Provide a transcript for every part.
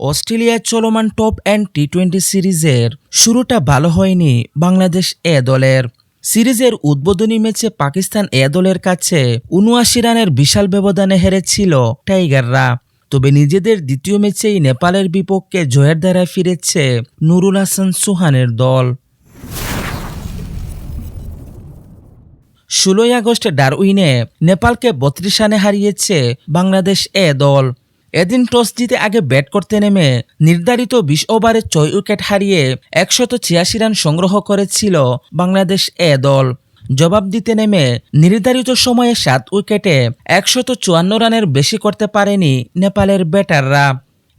অস্ট্রেলিয়ার চলমান top and T twenty সিরিজের শুরুটা ভালো হয়নি বাংলাদেশ এ দলের। সিরিজের উদ্বোধনী ম্যাচে পাকিস্তান এ দলের কাছে উনআশি রানের বিশাল ব্যবধানে হেরেছিল টাইগাররা। তবে নিজেদের দ্বিতীয় ম্যাচেই নেপালের বিপক্ষে জয়ের দ্বারায় ফিরেছে নুরুল হাসান সুহানের দল। ষোলোই আগস্ট ডারউইনে নেপালকে বত্রিশ রানে হারিয়েছে বাংলাদেশ এ দল। এদিন টস জিতে আগে ব্যাট করতে নেমে নির্ধারিত বিশ ওভারে ছয় উইকেট হারিয়ে একশত ছিয়াশি রান সংগ্রহ করেছিল বাংলাদেশ এ দল। জবাব দিতে নেমে নির্ধারিত সময়ে সাত উইকেটে একশত চুয়ান্ন রানের বেশি করতে পারেনি নেপালের ব্যাটাররা।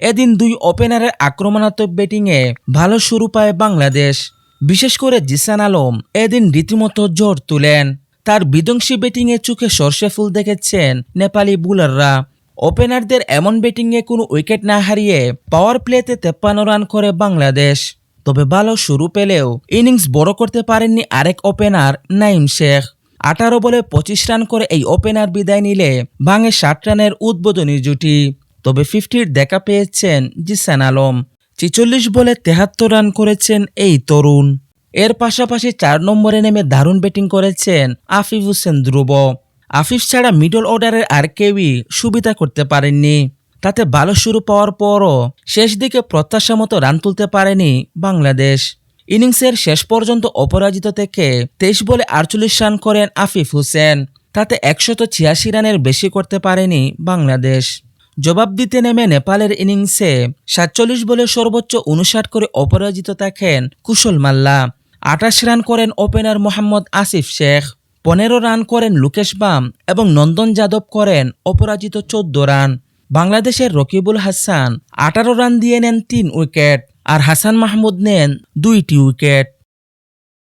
এদিন দুই ওপেনারের আক্রমণাত্মক ব্যাটিংয়ে ভালো শুরু পায় বাংলাদেশ। বিশেষ করে জিসান আলম এদিন রীতিমতো জোর তুলেন। তার বিধ্বংসী ব্যাটিংয়ে চোখে সর্ষে ফুল দেখেছেন নেপালি বুলাররা ওপেনারদের এমন ব্যাটিংয়ে কোনো উইকেট না হারিয়ে পাওয়ার প্লেতে তেপ্পান্ন রান করে বাংলাদেশ। তবে ভালো শুরু পেলেও ইনিংস বড় করতে পারেননি আরেক ওপেনার নাইম শেখ। আঠারো বলে পঁচিশ রান করে এই ওপেনার বিদায় নিলে ভাঙে ষাট রানের উদ্বোধনী জুটি। তবে ফিফটির দেখা পেয়েছেন জিসান আলম। ছিচল্লিশ বলে তেহাত্তর রান করেছেন এই তরুণ। এর পাশাপাশি চার নম্বরে নেমে দারুণ ব্যাটিং করেছেন আফিফ হোসেন ধ্রুব। আফিফ ছাড়া মিডল অর্ডারের আর কেউই সুবিধা করতে পারেননি। তাতে ভালো শুরু পাওয়ার পরও শেষ দিকে প্রত্যাশা মতো রান তুলতে পারেনি বাংলাদেশ। ইনিংসের শেষ পর্যন্ত অপরাজিত থেকে তেইশ বলে আটচল্লিশ রান করেন আফিফ হোসেন। তাতে একশত ছিয়াশি রানের বেশি করতে পারেনি বাংলাদেশ। জবাব দিতে নেমে নেপালের ইনিংসে সাতচল্লিশ বলে সর্বোচ্চ উনষাট করে অপরাজিত থাকেন কুশল মাল্লা। আটাশ রান করেন ওপেনার মোহাম্মদ আসিফ শেখ। পনেরো রান করেন লুকেশ বাম এবং নন্দন যাদব করেন অপরাজিত চোদ্দ রান। বাংলাদেশের রকিবুল হাসান আঠারো রান দিয়ে নেন তিন উইকেট আর হাসান মাহমুদ নেন দুইটি উইকেট।